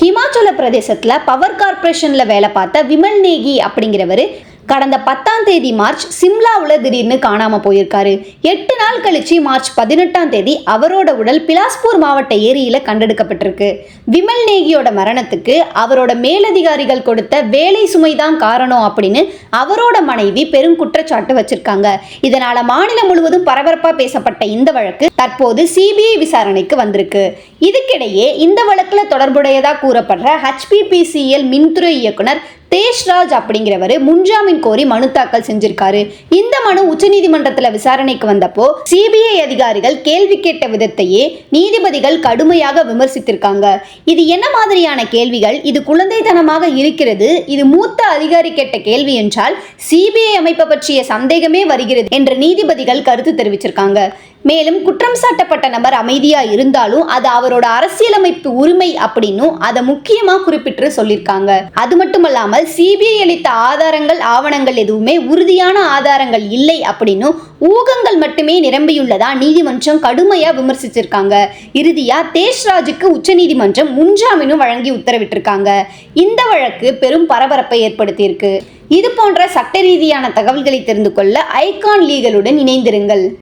ஹிமாச்சல பிரதேசத்தில் பவர் கார்ப்பரேஷனில் வேலை பார்த்த விமல் நேகி அப்படிங்கிறவர் கடந்த பத்தாம் தேதி மார்ச் சிம்லாவில் திடீர்னு காணாமல் போயிருக்காரு. எட்டு நாள் கழிச்சு மார்ச் பதினெட்டாம் தேதி அவரோட உடல் பிலாஸ்பூர் மாவட்ட ஏரியில் கண்டெடுக்கப்பட்டிருக்கு. விமல் நேகியோட மரணத்துக்கு அவரோட மேலதிகாரிகள் கொடுத்த வேலை சுமைதான் காரணம் அப்படின்னு அவரோட மனைவி பெரும் குற்றச்சாட்டு வச்சிருக்காங்க. இதனால மாநிலம் முழுவதும் பரபரப்பாக பேசப்பட்ட இந்த வழக்கு தற்போது சிபிஐ விசாரணைக்கு வந்திருக்கு. இதுக்கிடையே இந்த வழக்குல தொடர்புடையதாக கூறப்படுற ஹெச்பிபிசிஎல் மின்துறை இயக்குனர் தேஷ்ராஜ் அப்படிங்கிறவர் முன்ஜாமீன் கோரி மனு தாக்கல் செஞ்சிருக்காரு. இந்த மனு உச்சநீதிமன்றத்தில் விசாரணைக்கு வந்தப்போ சிபிஐ அதிகாரிகள் கேள்வி கேட்ட விதத்தையே நீதிபதிகள் கடுமையாக விமர்சித்திருக்காங்க. இது என்ன மாதிரியான கேள்விகள்? இது குழந்தைத்தனமாக இருக்கிறது. இது மூத்த அதிகாரி கேட்ட கேள்வி என்றால் சிபிஐ அமைப்பை பற்றிய சந்தேகமே வருகிறது என்று நீதிபதிகள் கருத்து தெரிவிச்சிருக்காங்க. மேலும் குற்றம் சாட்டப்பட்ட நபர் அமைதியா இருந்தாலும் அது அவரோட அரசியலமைப்பு உரிமை அப்படின்னும் அதை முக்கியமா குறிப்பிட்டு சொல்லியிருக்காங்க. அது மட்டுமல்லாமல் சிபிஐ அளித்த ஆதாரங்கள் ஆவணங்கள் எதுவுமே உறுதியான ஆதாரங்கள் இல்லை அப்படின்னும் ஊகங்கள் மட்டுமே நிரம்பியுள்ளதா நீதிமன்றம் கடுமையா விமர்சிச்சிருக்காங்க. இறுதியா தேஷ்ராஜுக்கு உச்சநீதிமன்றம் முன்ஜாமீனும் வழங்கி உத்தரவிட்டிருக்காங்க. இந்த வழக்கு பெரும் பரபரப்பை ஏற்படுத்தியிருக்கு. இது போன்ற சட்ட ரீதியான தகவல்களை தெரிந்து கொள்ள ஐகான் லீகலுடன் இணைந்திருங்கள்.